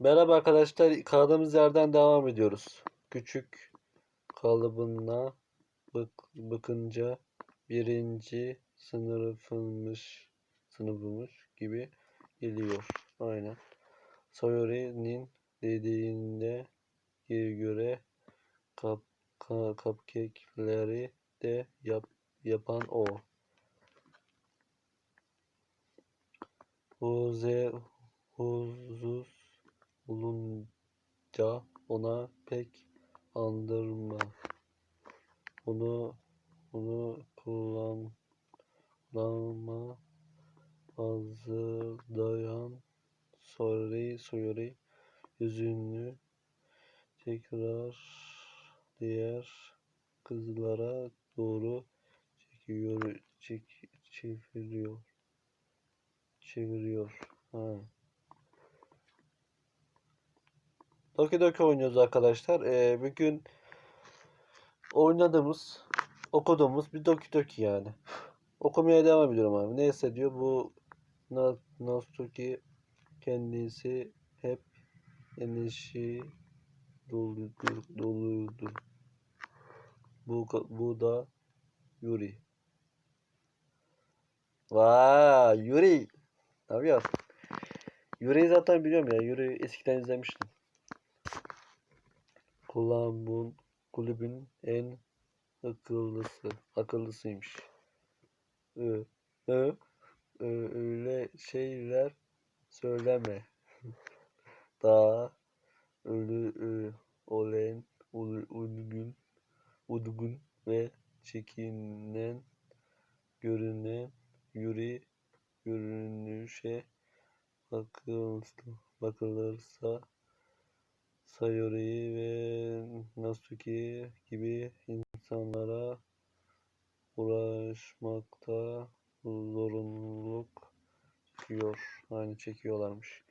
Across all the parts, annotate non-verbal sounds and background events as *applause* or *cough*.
Merhaba arkadaşlar. Kaldığımız yerden devam ediyoruz. Küçük kalıbına bak bakınca birinci sınıfınmış sınıfımız gibi geliyor. Aynen. Sayori'nin dediğinde göre kap, ka, cupcake'leri de yap, yapan o. Huze, huzuz olunca ona pek andırma. Onu onu kullan kullanma hazırlayan sorry sorry yüzünü tekrar diğer kızlara doğru çekiyor çek, çeviriyor çeviriyor. Ha. Doki Doki oynuyoruz arkadaşlar. Ee, bugün oynadığımız, okuduğumuz bir Doki Doki yani. Okumaya devam ediyorum abi. Neyse diyor bu Na- Natsuki kendisi hep enerji doludur, doludur. Bu, bu da Yuri. Vay Yuri. Ne yapıyorsun? Yuri'yi zaten biliyorum ya. Yuri eskiden izlemiştim. Kulağımın kulübün en akıllısı. Akıllısıymış. Ö, ö, öyle şeyler söyleme. *laughs* Daha ölü ö, olen ul- ulgun udgun ve çekinen görünen yuri görünüşe bakıl, bakılırsa Sayori ve Natsuki gibi insanlara uğraşmakta zorunluluk çekiyor. Aynı çekiyorlarmış.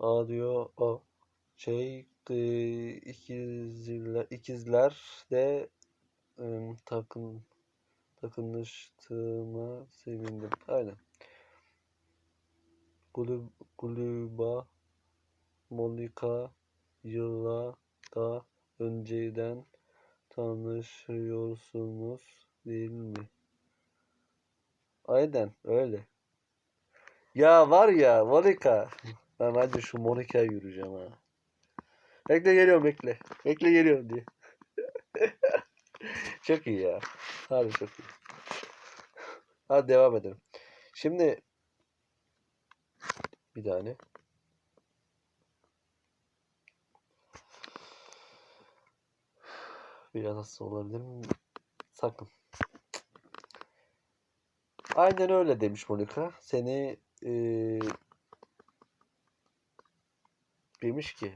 A diyor o şey e, ikizler, ikizler de e, takın takınıştığıma sevindim. Aynen. Kulüba Monika yıla da önceden tanışıyorsunuz değil mi? Aynen öyle. Ya var ya Monika. Ben bence şu Monika'ya yürüyeceğim ha. Bekle geliyorum bekle. Bekle geliyorum diye. *laughs* çok iyi ya. Harbi çok iyi. Hadi devam edelim. Şimdi bir tane. Biraz olabilir mi? Sakın. Aynen öyle demiş Monika. Seni eee, demiş ki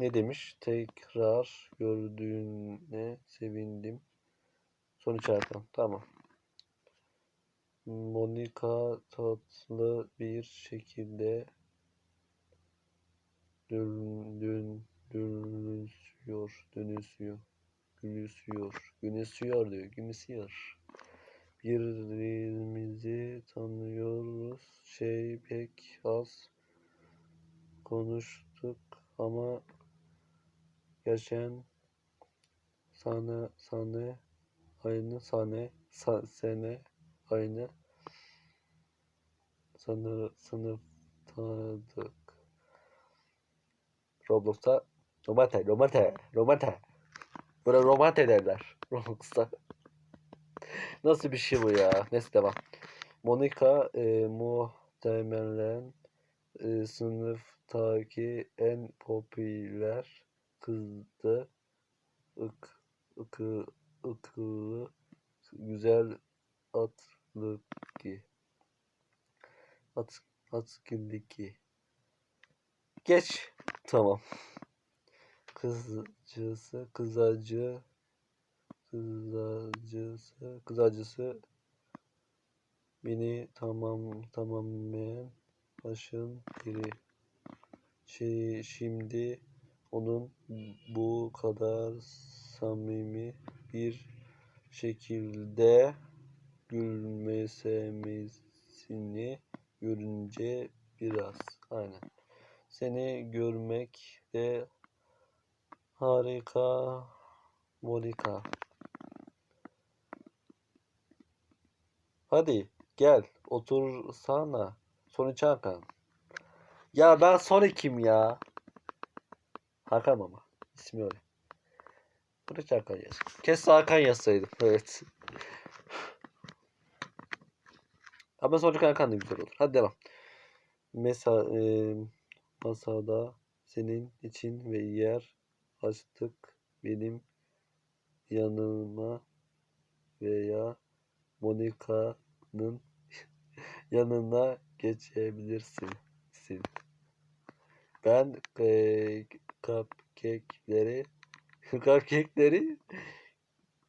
ne demiş? Tekrar gördüğüne sevindim. Son işaretten. Tamam. Monika tatlı bir şekilde dön, dön, gülüşüyor, gülüşüyor diyor, gülüşüyor. Birbirimizi tanıyoruz, şey pek az konuştuk ama geçen sene, sene, aynı sene, sa, sene, aynı sınır, sınıftaydık. Roblox'ta Romante, Romante, Romante. Böyle Romante derler *laughs* Roblox'ta. Nasıl bir şey bu ya? Neyse devam. Monika e, muhtemelen e, sınıftaki en popüler kızdı. Ik, ıkı, ıkılı, güzel atlı ki. At, atkındaki. Geç. Tamam. Kızcısı, kızacı, kızacısı, kızacısı beni tamam tamamen başın biri. Şey, şimdi onun bu kadar samimi bir şekilde gülmesemesini görünce biraz aynen seni görmek de harika Monika. Hadi gel otursana. Sonuç Hakan. Ya ben Sonic'im ya. Hakan ama. İsmi öyle. Sonuç Hakan yaz. Keşke Hakan yazsaydım. Evet. Ama Sonuç Hakan da güzel olur. Hadi devam. Mesa, e, masada senin için ve yer açtık benim yanıma veya Monika'nın *laughs* yanına geçebilirsin. Sin. Ben e, cupcake'leri *laughs* cupcake'leri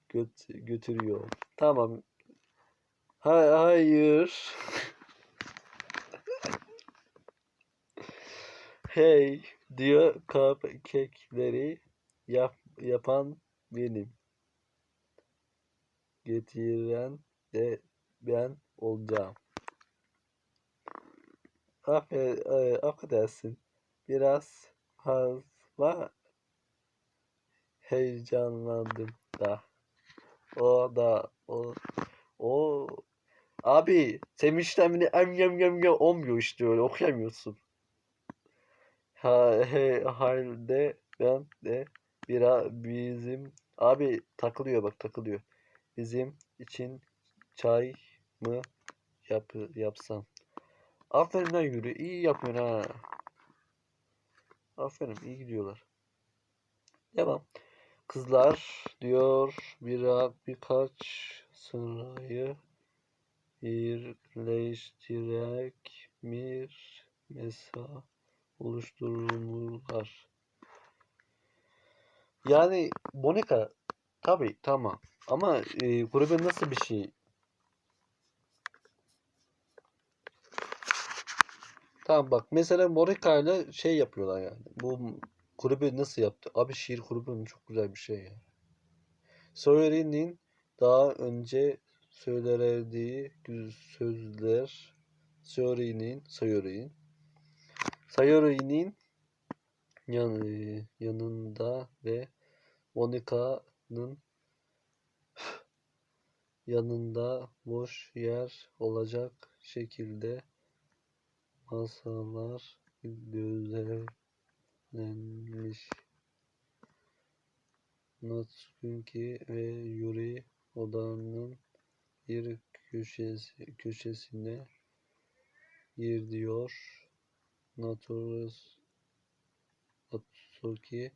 göt götürüyorum. Tamam. Ha hayır. *laughs* Hey diyor cupcake'leri yap yapan benim. Getiren de ben olacağım. Affe- e, affedersin. Biraz fazla heyecanlandım da. O da o o abi sevinçten em yem yem yem olmuyor işte öyle okuyamıyorsun. Ha, he, halde ben de bira bizim abi takılıyor bak takılıyor. Bizim için çay mı yap yapsam? Aferin lan yürü. iyi yapıyorsun ha. Aferin iyi gidiyorlar. Devam. Kızlar diyor bira birkaç sırayı birleştirerek bir mesa oluştururlar. Yani Monika tabii tamam ama e, grubun nasıl bir şey? Tamam bak mesela Monika ile şey yapıyorlar yani. Bu kulübü nasıl yaptı? Abi şiir kulübü çok güzel bir şey ya. Sawyer'in daha önce söylerdiği sözler Sawyer'in Sawyer'in Sawyer'in yan, yanında ve Monika'nın yanında boş yer olacak şekilde masalar düzenlenmiş. Natsuki ve Yuri odanın bir köşesi, köşesine gidiyor. Naturus Natsuki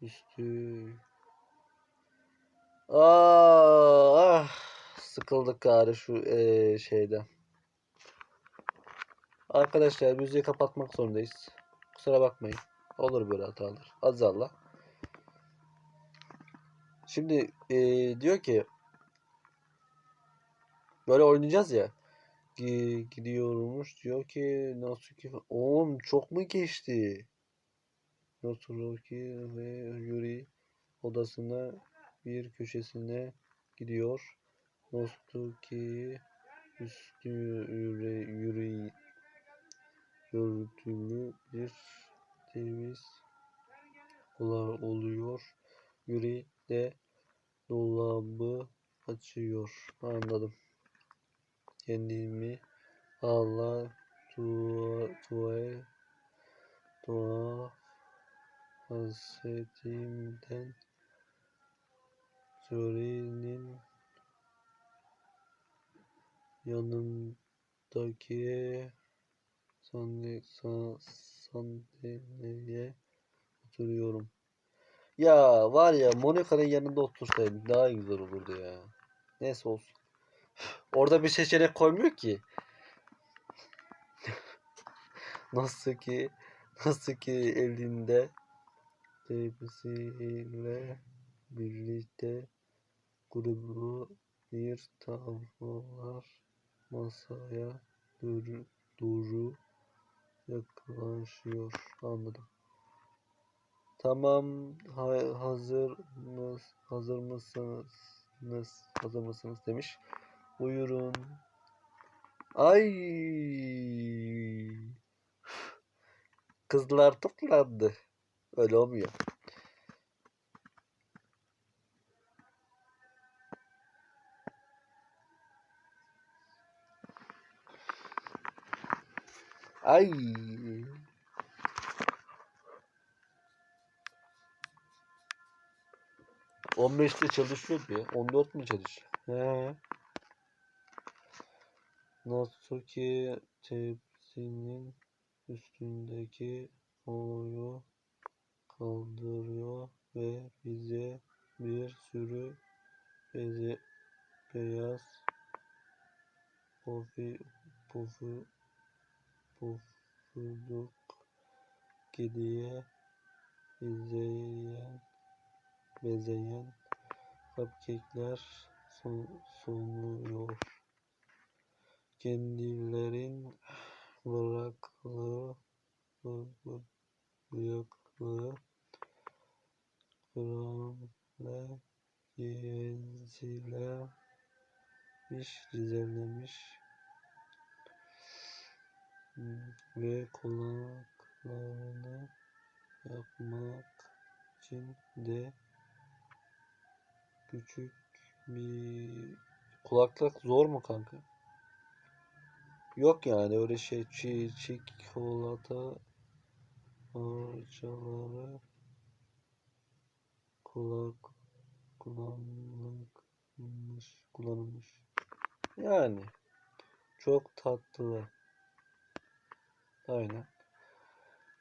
üstü Aa, ah, sıkıldık gari şu eee, şeyden. Arkadaşlar müziği kapatmak zorundayız. Kusura bakmayın. Olur böyle hatalar. Azallah. Şimdi eee, diyor ki böyle oynayacağız ya. Gi- Gidiyormuş diyor ki Natsuki oğlum çok mu geçti? Natsuki ve Yuri odasına bir köşesine gidiyor. Natsuki üstü yüre, yüre, örtülü bir temiz oluyor. Yuri de dolabı açıyor. Anladım. Kendimi Allah dua dua dua hasretimden Yuri'nin yanındaki sandalye, sandalyeye oturuyorum. Ya var ya Monica'nın yanında otursaydım daha güzel olurdu ya. Neyse olsun. Orada bir seçenek koymuyor ki. *laughs* Nasıl ki nasıl ki elinde tepsiyle birlikte grubu bir tavırlar masaya doğru, doğru yaklaşıyor. Anladım. Tamam ha- hazır mı hazır mısınız? Hazır mısınız demiş. Buyurun. Ay. kızlar toplandı. Öyle olmuyor. Ay. On beşte çalışıyordu ya. On dört mü çalışıyor? He. Natsuki tepsinin üstündeki oyu kaldırıyor ve bize bir sürü beze, beyaz pofi, pofu, pofuduk gidiye bezeyen, bezeyen cupcake'ler sun, sunuyor. Kendilerin bıraklığı bıyıklığı kremle gezilemiş, dizilemiş ve kulaklarını yapmak için de küçük bir kulaklık zor mu kanka? Yok yani öyle şey çiğ çikolata parçaları kulak kullanılmış kullanılmış. Yani çok tatlı. Aynen.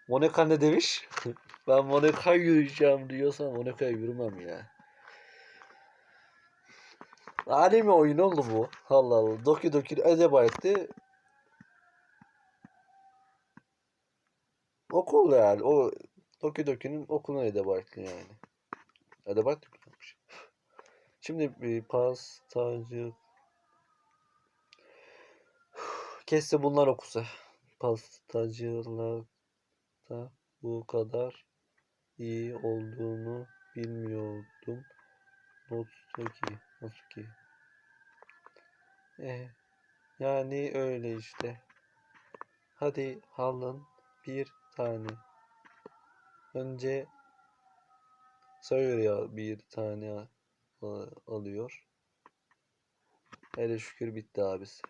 Monika ne demiş? *laughs* ben Monika yürüyeceğim diyorsan Monika'ya yürümem ya. Anime oyun oldu bu. Allah Allah. Doki Doki Edebayet'te okul yani. O Doki Doki'nin okuluna Edebayet'li yani. Edebayet mi yapmış? Şimdi bir pastacı Keşke bunlar okusa. Pastacılıkta bu kadar iyi olduğunu bilmiyordum. Notsuki, Notsuki. Eh, yani öyle işte. Hadi alın bir tane. Önce Sayıyor bir tane al- alıyor. Hele şükür bitti abisi.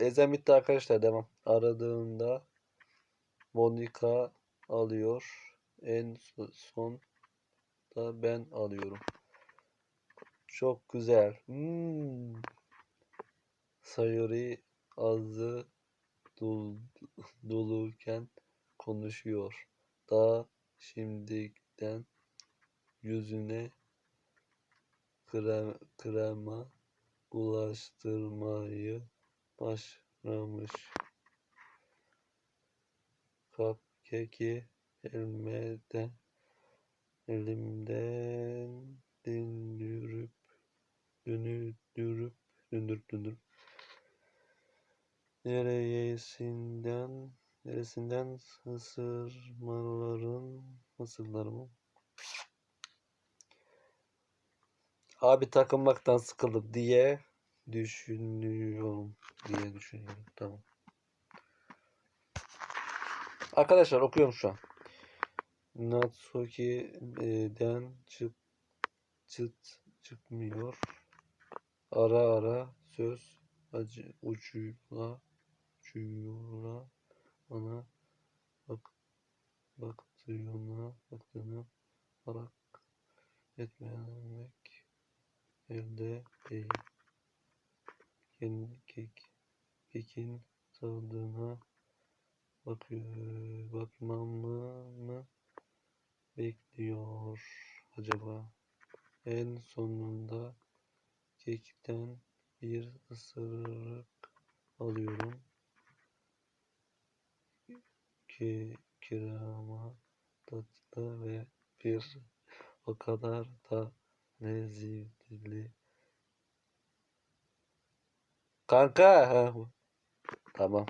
Ezen bitti arkadaşlar devam. Aradığında Monika alıyor. En son da ben alıyorum. Çok güzel. Hmm. Sayori ağzı dol, doluyken konuşuyor. Daha şimdiden yüzüne krem, krema bulaştırmayı başlamış. Cupcake'i elmeden elimden döndürüp döndürüp döndürüp döndürüp. Neresinden neresinden ısırmaların ısırlarımı abi takılmaktan sıkıldım diye düşünüyorum diye düşünüyorum. Tamam. Arkadaşlar okuyorum şu an. Natsuki'den çık çıt çıkmıyor ara ara söz acı ucuyla ucuyla bana bak baktığına baktığına merak etmemek elde değil. Kendi kek, kekin tadına bakıyor, bakmamı mı bekliyor acaba? En sonunda kekten bir ısırık alıyorum. Ki kirama tatlı ve bir o kadar da lezzetli. Kanka. Tamam.